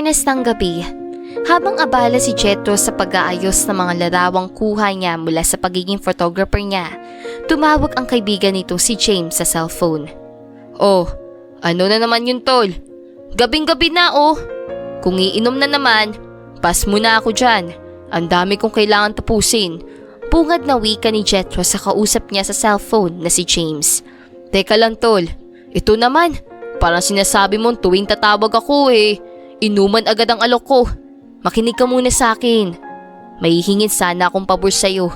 biyernes ng gabi, habang abala si Jetro sa pag-aayos ng mga larawang kuha niya mula sa pagiging photographer niya, tumawag ang kaibigan nitong si James sa cellphone. Oh, ano na naman yun tol? Gabing-gabi na oh. Kung iinom na naman, pas muna ako dyan. Ang dami kong kailangan tapusin. Pungad na wika ni Jetro sa kausap niya sa cellphone na si James. Teka lang tol, ito naman. Parang sinasabi mong tuwing tatawag ako eh. Inuman agad ang alok ko. Makinig ka muna sa akin. May hingin sana akong pabor sa'yo.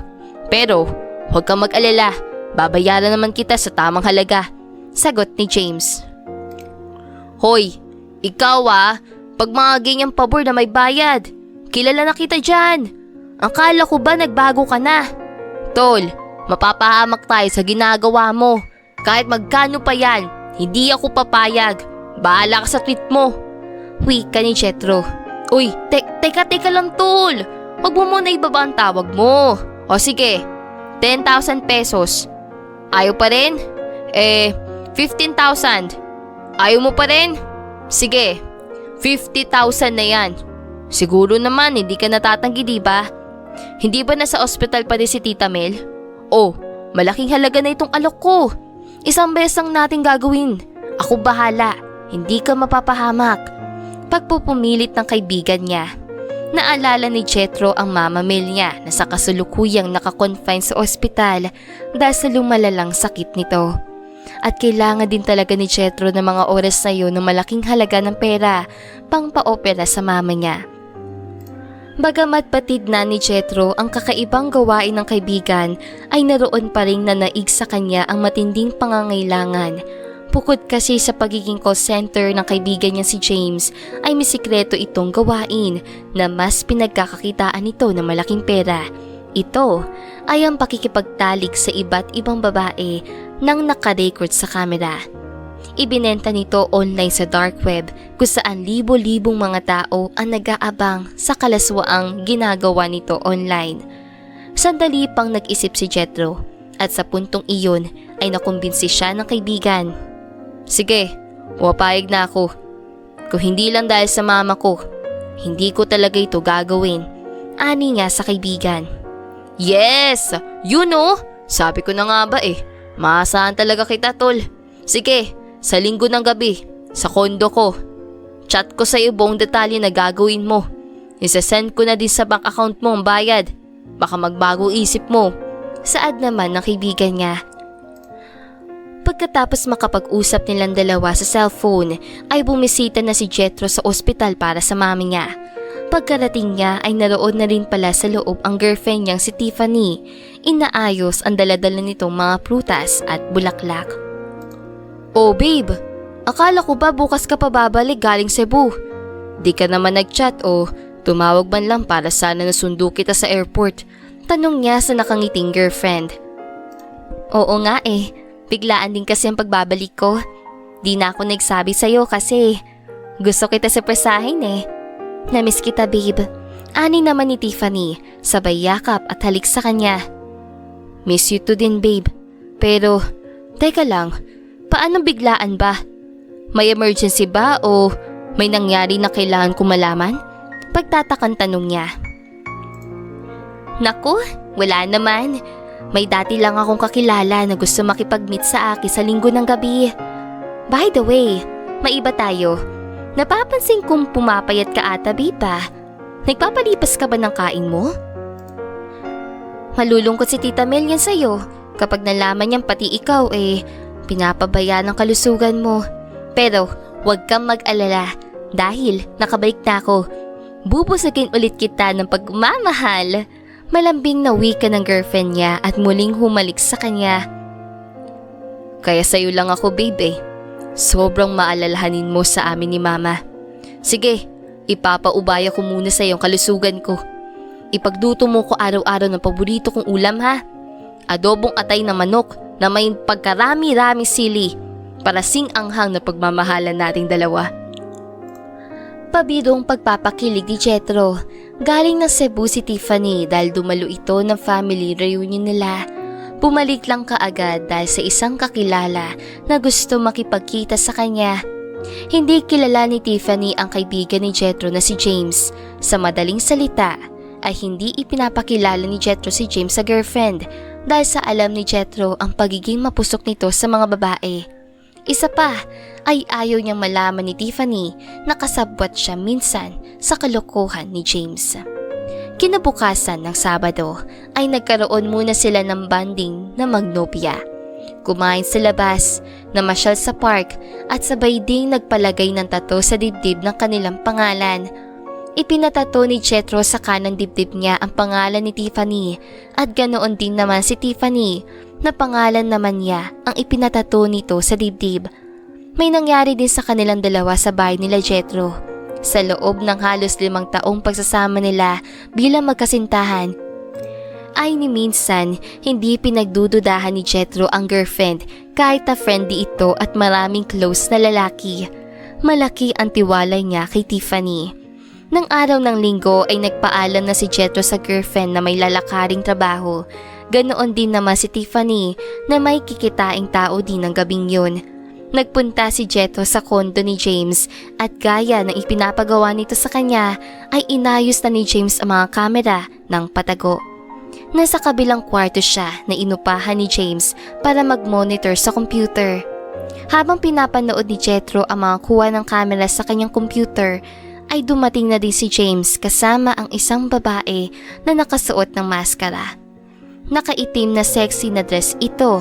Pero, huwag kang mag-alala. Babayaran naman kita sa tamang halaga. Sagot ni James. Hoy, ikaw ah, pag mga ganyang pabor na may bayad, kilala na kita dyan. Ang kala ko ba nagbago ka na? Tol, mapapahamak tayo sa ginagawa mo. Kahit magkano pa yan, hindi ako papayag. Bahala ka sa tweet mo. Wika ni Chetro. Uy, te- teka teka lang tol. Huwag mo muna ibaba ang tawag mo. O sige, 10,000 pesos. Ayaw pa rin? Eh, 15,000. Ayaw mo pa rin? Sige, 50,000 na yan. Siguro naman hindi ka natatanggi di ba? Hindi ba nasa ospital pa din si Tita Mel? Oh, malaking halaga na itong alok ko. Isang beses lang natin gagawin. Ako bahala. Hindi ka mapapahamak. Pagpupumilit ng kaibigan niya. Naalala ni Jetro ang mama Mel niya na sa kasulukuyang nakakonfine sa ospital dahil sa lumalalang sakit nito. At kailangan din talaga ni Jetro ng mga oras na yun ng malaking halaga ng pera pang paopera sa mama niya. Bagamat patid na ni Jetro ang kakaibang gawain ng kaibigan ay naroon pa rin na naig sa kanya ang matinding pangangailangan. Bukod kasi sa pagiging call center ng kaibigan niya si James ay may sikreto itong gawain na mas pinagkakakitaan nito ng malaking pera. Ito ay ang pakikipagtalik sa iba't ibang babae nang nakarecord sa kamera. Ibinenta nito online sa dark web kung saan libo-libong mga tao ang nag-aabang sa kalaswaang ginagawa nito online. Sandali pang nag-isip si Jetro at sa puntong iyon ay nakumbinsi siya ng kaibigan. Sige, wapayag na ako. Kung hindi lang dahil sa mama ko, hindi ko talaga ito gagawin. Ani nga sa kaibigan. Yes! Yun oh! Sabi ko na nga ba eh. Maasahan talaga kita tol. Sige, sa linggo ng gabi, sa kondo ko. Chat ko sa iyo buong detalye na gagawin mo. Isasend ko na din sa bank account mo ang bayad. Baka magbago isip mo. Saad naman ng kaibigan niya. Pagkatapos makapag-usap nilang dalawa sa cellphone ay bumisita na si Jetro sa ospital para sa mami niya. Pagkarating niya ay naroon na rin pala sa loob ang girlfriend niyang si Tiffany. Inaayos ang daladala nitong mga prutas at bulaklak. Oh babe, akala ko ba bukas ka pa babalik galing Cebu? Di ka naman nagchat o tumawag man lang para sana nasundo kita sa airport. Tanong niya sa nakangiting girlfriend. Oo nga eh, biglaan din kasi ang pagbabalik ko. Di na ako nagsabi sa'yo kasi gusto kita surpresahin eh. Namiss kita babe. Ani naman ni Tiffany, sabay yakap at halik sa kanya. Miss you too din babe. Pero, teka lang, paano biglaan ba? May emergency ba o may nangyari na kailangan ko malaman? Pagtatakan tanong niya. Naku, wala naman. May dati lang akong kakilala na gusto makipag-meet sa akin sa linggo ng gabi. By the way, maiba tayo. Napapansin kong pumapayat ka ata, Biba. Nagpapalipas ka ba ng kain mo? Malulungkot si Tita Mel yan sa'yo. Kapag nalaman niyang pati ikaw eh, pinapabaya ng kalusugan mo. Pero huwag kang mag-alala dahil nakabalik na ako. Bubusagin ulit kita ng pagmamahal. Malambing na wika ng girlfriend niya at muling humalik sa kanya. Kaya sa'yo lang ako babe eh. Sobrang maalalahanin mo sa amin ni mama. Sige, ipapaubaya ko muna sa iyong kalusugan ko. Ipagduto mo ko araw-araw ng paborito kong ulam ha. Adobong atay na manok na may pagkarami-rami sili para sing anghang na pagmamahalan nating dalawa. Pabidong pagpapakilig ni Jetro. Galing ng Cebu si Tiffany dahil dumalo ito ng family reunion nila. Bumalik lang kaagad dahil sa isang kakilala na gusto makipagkita sa kanya. Hindi kilala ni Tiffany ang kaibigan ni Jetro na si James. Sa madaling salita, ay hindi ipinapakilala ni Jetro si James sa girlfriend dahil sa alam ni Jetro ang pagiging mapusok nito sa mga babae. Isa pa ay ayaw niyang malaman ni Tiffany na kasabwat siya minsan sa kalokohan ni James. Kinabukasan ng Sabado ay nagkaroon muna sila ng banding na magnopia. Kumain sa labas, namasyal sa park at sabay ding nagpalagay ng tato sa dibdib ng kanilang pangalan. Ipinatato ni Chetro sa kanang dibdib niya ang pangalan ni Tiffany at ganoon din naman si Tiffany na pangalan naman niya ang ipinatato nito sa dibdib. May nangyari din sa kanilang dalawa sa bahay nila Jetro. Sa loob ng halos limang taong pagsasama nila bilang magkasintahan, ay ni minsan hindi pinagdududahan ni Jetro ang girlfriend kahit na friendly ito at maraming close na lalaki. Malaki ang tiwala niya kay Tiffany. Nang araw ng linggo ay nagpaalam na si Jetro sa girlfriend na may lalakaring trabaho. Ganoon din naman si Tiffany na may kikitaing tao din ng gabing yun. Nagpunta si Jetro sa kondo ni James at gaya ng ipinapagawa nito sa kanya ay inayos na ni James ang mga kamera ng patago. Nasa kabilang kwarto siya na inupahan ni James para mag-monitor sa computer. Habang pinapanood ni Jetro ang mga kuha ng camera sa kanyang computer, ay dumating na din si James kasama ang isang babae na nakasuot ng maskara. Nakaitim na sexy na dress ito.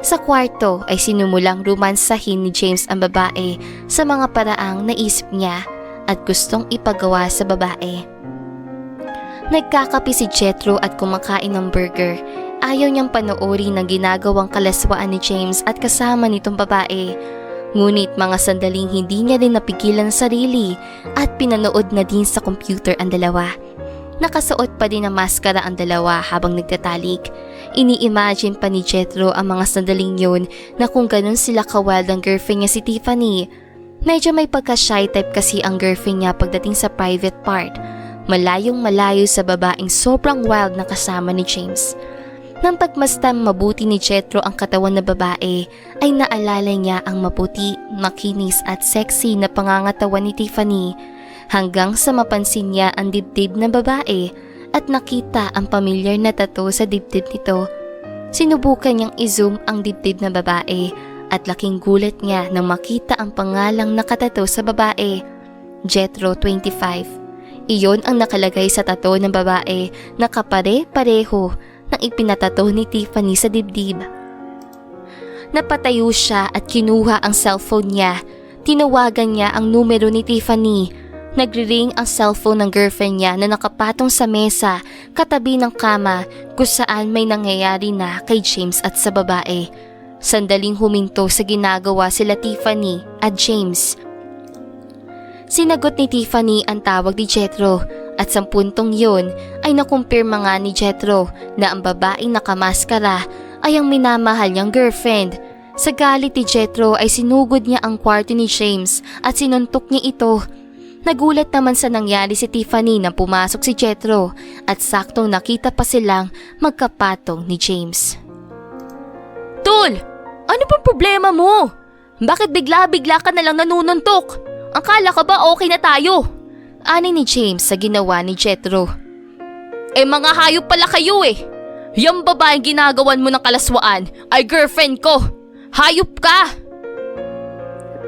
Sa kwarto ay sinumulang romansahin ni James ang babae sa mga paraang naisip niya at gustong ipagawa sa babae. Nagkakapi si Jetro at kumakain ng burger. Ayaw niyang panoorin ang ginagawang kalaswaan ni James at kasama nitong babae. Ngunit mga sandaling hindi niya din napigilan sarili at pinanood na din sa computer ang dalawa. Nakasuot pa din ng maskara ang dalawa habang nagtatalik. Ini-imagine pa ni Jetro ang mga sandaling yun na kung ganun sila kawild ang girlfriend niya si Tiffany. Medyo may pagka-shy type kasi ang girlfriend niya pagdating sa private part. Malayong malayo sa babaeng sobrang wild na kasama ni James. Nang pagmastam mabuti ni Jetro ang katawan na babae, ay naalala niya ang maputi, makinis at sexy na pangangatawan ni Tiffany hanggang sa mapansin niya ang dibdib ng babae at nakita ang pamilyar na tato sa dibdib nito. Sinubukan niyang i-zoom ang dibdib ng babae at laking gulat niya nang makita ang pangalang nakatato sa babae, Jetro 25. Iyon ang nakalagay sa tato ng babae na kapare-pareho ng ipinatato ni Tiffany sa dibdib. Napatayo siya at kinuha ang cellphone niya. Tinawagan niya ang numero ni Tiffany. Nagre-ring ang cellphone ng girlfriend niya na nakapatong sa mesa katabi ng kama kung saan may nangyayari na kay James at sa babae. Sandaling huminto sa ginagawa sila Tiffany at James. Sinagot ni Tiffany ang tawag ni Jetro at sa puntong yun ay nakumpirma nga ni Jetro na ang babaeng nakamaskara ay ang minamahal niyang girlfriend. Sa galit ni Jetro ay sinugod niya ang kwarto ni James at sinuntok niya ito. Nagulat naman sa nangyari si Tiffany nang pumasok si Jetro at saktong nakita pa silang magkapatong ni James. Tol! Ano pang problema mo? Bakit bigla-bigla ka na lang nanununtok? Akala ka ba okay na tayo? Ani ni James sa ginawa ni Jetro. Eh mga hayop pala kayo eh. Yung babaeng ginagawan mo ng kalaswaan ay girlfriend ko. Hayop ka!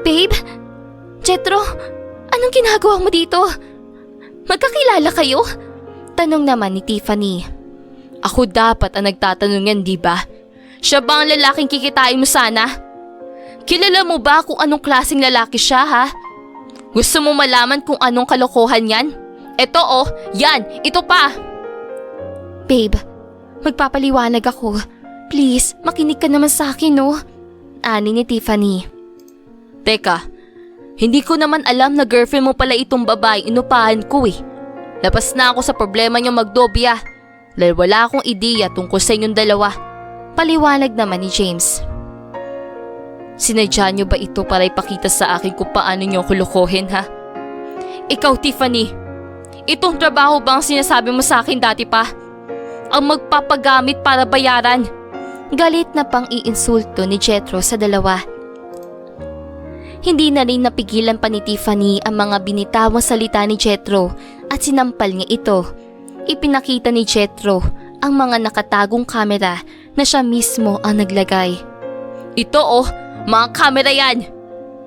Babe? Jetro? Anong ginagawa mo dito? Magkakilala kayo? Tanong naman ni Tiffany. Ako dapat ang nagtatanong yan, di ba? Siya ba ang lalaking kikitain mo sana? Kilala mo ba kung anong klaseng lalaki siya, ha? Gusto mo malaman kung anong kalokohan yan? Ito oh, yan, ito pa. Babe, magpapaliwanag ako. Please, makinig ka naman sa akin, no? Ani ni Tiffany. Teka, hindi ko naman alam na girlfriend mo pala itong babae inupahan ko eh. Lapas na ako sa problema niyo magdobya. Dahil wala akong ideya tungkol sa inyong dalawa. Paliwanag naman ni James. Sinadya niyo ba ito para ipakita sa akin kung paano niyo ako lokohin ha? Ikaw Tiffany, itong trabaho ba ang sinasabi mo sa akin dati pa? Ang magpapagamit para bayaran? Galit na pang iinsulto ni Jetro sa dalawa. Hindi na rin napigilan pa ni Tiffany ang mga binitawang salita ni Jetro at sinampal niya ito. Ipinakita ni Jetro ang mga nakatagong kamera na siya mismo ang naglagay. Ito oh, mga kamera yan!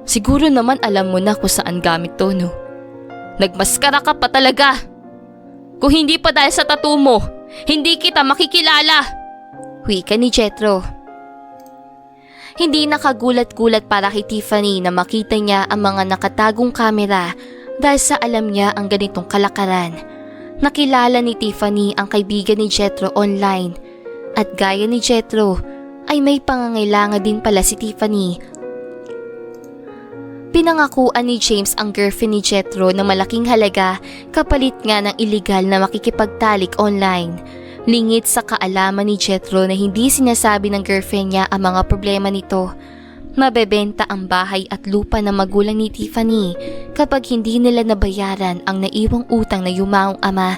Siguro naman alam mo na kung saan gamit to, no? Nagmaskara ka pa talaga! Kung hindi pa dahil sa tattoo mo, hindi kita makikilala! Wika ni Jetro. Hindi nakagulat-gulat para kay Tiffany na makita niya ang mga nakatagong kamera dahil sa alam niya ang ganitong kalakaran. Nakilala ni Tiffany ang kaibigan ni Jetro online at gaya ni Jetro ay may pangangailangan din pala si Tiffany. Pinangakuan ni James ang girlfriend ni Jetro na malaking halaga kapalit nga ng illegal na makikipagtalik online. Lingit sa kaalaman ni Jetro na hindi sinasabi ng girlfriend niya ang mga problema nito. Mabebenta ang bahay at lupa ng magulang ni Tiffany kapag hindi nila nabayaran ang naiwang utang na yumaong ama.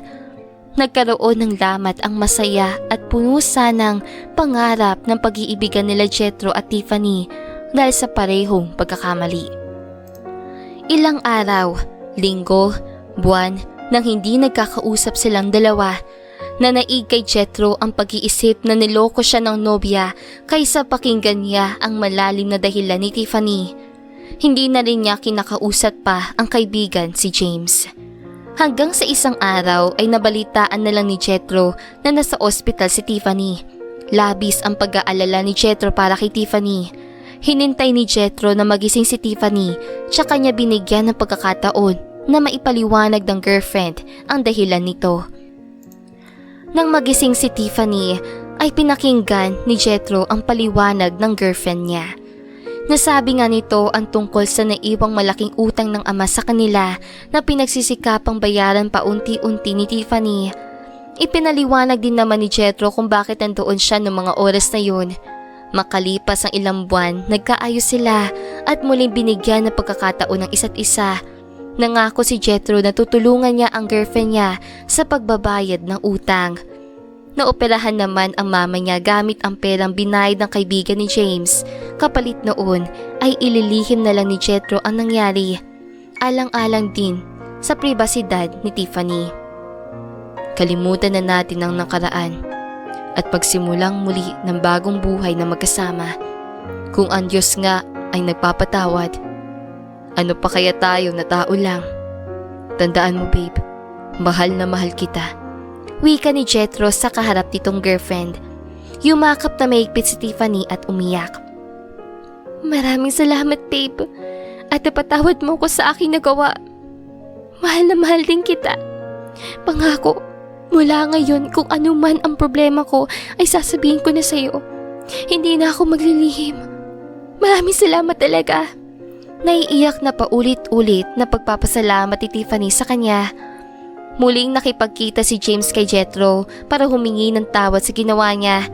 Nagkaroon ng lamat ang masaya at puno sanang pangarap ng pag-iibigan nila Jetro at Tiffany dahil sa parehong pagkakamali. Ilang araw, linggo, buwan nang hindi nagkakausap silang dalawa na naig kay Jetro ang pag-iisip na niloko siya ng nobya kaysa pakinggan niya ang malalim na dahilan ni Tiffany. Hindi na rin niya kinakausap pa ang kaibigan si James. Hanggang sa isang araw ay nabalitaan na lang ni Jetro na nasa ospital si Tiffany. Labis ang pag-aalala ni Jetro para kay Tiffany. Hinintay ni Jetro na magising si Tiffany tsaka niya binigyan ng pagkakataon na maipaliwanag ng girlfriend ang dahilan nito. Nang magising si Tiffany ay pinakinggan ni Jetro ang paliwanag ng girlfriend niya. Nasabi nga nito ang tungkol sa naiwang malaking utang ng ama sa kanila na pinagsisikapang bayaran paunti-unti ni Tiffany. Ipinaliwanag din naman ni Jetro kung bakit nandoon siya noong mga oras na yun. Makalipas ang ilang buwan, nagkaayos sila at muling binigyan ng pagkakataon ng isa't isa. Nangako si Jetro na tutulungan niya ang girlfriend niya sa pagbabayad ng utang. Naoperahan naman ang mama niya gamit ang perang binayad ng kaibigan ni James. Kapalit noon ay ililihim na lang ni Jetro ang nangyari. Alang-alang din sa pribasidad ni Tiffany. Kalimutan na natin ang nakaraan at pagsimulang muli ng bagong buhay na magkasama. Kung ang Diyos nga ay nagpapatawad, ano pa kaya tayo na tao lang? Tandaan mo babe, mahal na mahal kita. Wika ni Jetro sa kaharap nitong girlfriend. Yumakap na maigpit si Tiffany at umiyak. Maraming salamat babe at napatawad mo ko sa aking nagawa. Mahal na mahal din kita. Pangako, mula ngayon kung ano man ang problema ko ay sasabihin ko na sa'yo. Hindi na ako maglilihim. Maraming salamat talaga. Naiiyak na paulit-ulit na pagpapasalamat ni Tiffany sa kanya. Muling nakipagkita si James kay Jetro para humingi ng tawad sa ginawa niya.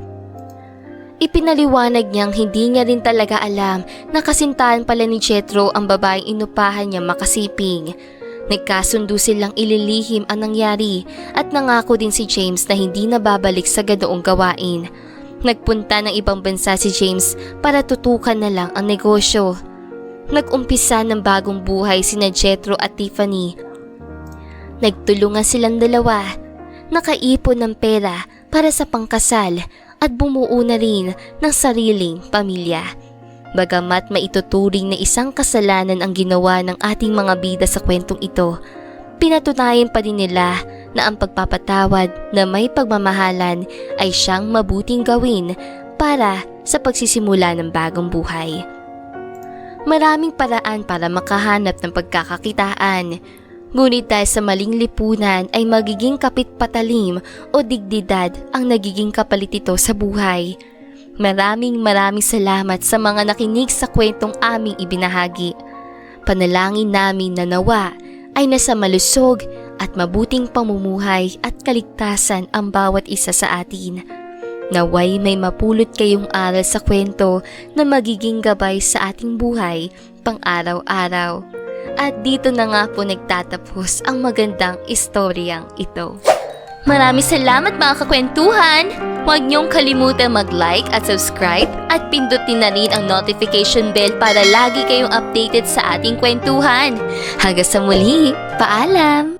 Ipinaliwanag niyang hindi niya rin talaga alam na kasintahan pala ni Jetro ang babaeng inupahan niya makasiping. Nagkasundo silang ililihim ang nangyari at nangako din si James na hindi na babalik sa ganoong gawain. Nagpunta ng ibang bansa si James para tutukan na lang ang negosyo. Nag-umpisa ng bagong buhay sina Jetro at Tiffany. Nagtulungan silang dalawa. Nakaipon ng pera para sa pangkasal at bumuo na rin ng sariling pamilya. Bagamat maituturing na isang kasalanan ang ginawa ng ating mga bida sa kwentong ito, pinatunayan pa din nila na ang pagpapatawad na may pagmamahalan ay siyang mabuting gawin para sa pagsisimula ng bagong buhay. Maraming paraan para makahanap ng pagkakakitaan, ngunit dahil sa maling lipunan ay magiging kapit patalim o digdidad ang nagiging kapalit ito sa buhay. Maraming maraming salamat sa mga nakinig sa kwentong aming ibinahagi. Panalangin namin na nawa ay nasa malusog at mabuting pamumuhay at kaligtasan ang bawat isa sa atin. Naway may mapulot kayong aral sa kwento na magiging gabay sa ating buhay pang araw-araw. At dito na nga po nagtatapos ang magandang istoryang ito. Maraming salamat mga kakwentuhan! Huwag niyong kalimutan mag-like at subscribe at pindutin na rin ang notification bell para lagi kayong updated sa ating kwentuhan. Hanggang sa muli, paalam!